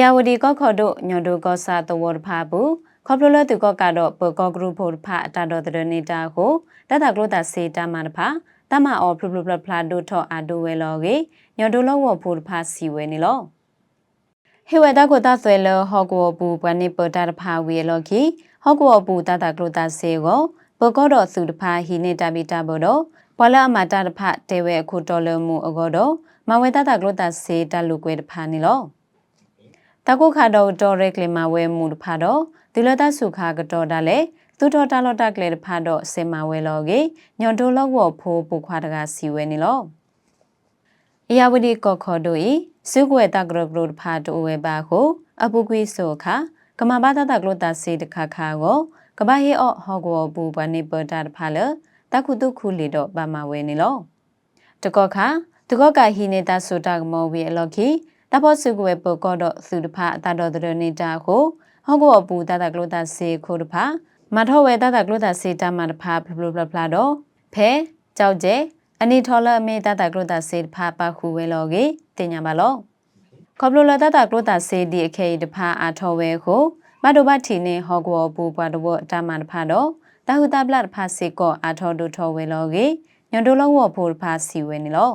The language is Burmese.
ယာဝတီကော့ခေါ်တို့ညွန်တို့ကောစာတဝတ်ဖာဘူးခေါပလိုလတူကောကတော့ပကောဂရုဖို့ဖာအတာတော်တဲ့နေတာကိုတတကလို့တာစေတာမန်ဖာတမအော်ဖလူဖလူဖလာဒိုထောအာဒိုဝဲလောကေညွန်တို့လောဝဖို့ဖာစီဝဲနေလောဟေဝတာကိုတာဆွဲလဟောကောဘူးဘနိပတာဖာဝီလောကီဟောကောဘူးတတကလို့တာစေကိုပကောတော့စုတဖာဟီနေတာဘီတာဘောတော့ဘွာလာအမတာတဖတေဝဲအခုတော်လမှုအကောတော့မဝဲတတကလို့တာစေတလူကွဲတဖာနေလော တကုခါတော့တော်ရက်လေမဝဲမှုတဖာတော့ဒီလတဆုခါကတော့ဒါလေသူတော်တာလော့တကလေတဖာတော့စေမဝဲလောကေညွန်တိုလောက်ဝဖိုးပူခွာတကစီဝဲနေလောအယာဝဒီကောခေါ်တို့ဤစုကွယ်တကရကရတဖာတို့ဝဲပါကိုအပုကွေးဆိုခါကမဘာတတကလို့တာစေတခါခါကိုကဘာဟေအော့ဟောကောပူပနိပတာတဖာလတခုတုခုလီတော့ပါမဝဲနေလောတကောခါတကောကဟိနေတာဆိုတာကမောဝီအလော်ခီ တဘောစုကွယ်ပကောတော့စုတဖာအတာတော်တဲ့နေတာကိုဟောကောပူတတကလို့တာစေခိုတဖာမထောဝဲတတကလို့တာစေတမတဖာဖလဖလဖလာတော့ဖဲကြောက်ကျဲအနီထော်လအမေတတကလို့တာစေတဖာပါခုဝဲလောကေတင်ညာပါလောခေါပလိုလတတကလို့တာစေဒီအခေတဖာအာထောဝဲကိုမတိုဘတ်တီနေဟောကောပူပွားတော့အတမတဖာတော့တဟုတပလတ်ဖာစေကောအာထောဒုထောဝဲလောကေညွန်တိုလောဝဖို့ဖာစီဝဲနေလော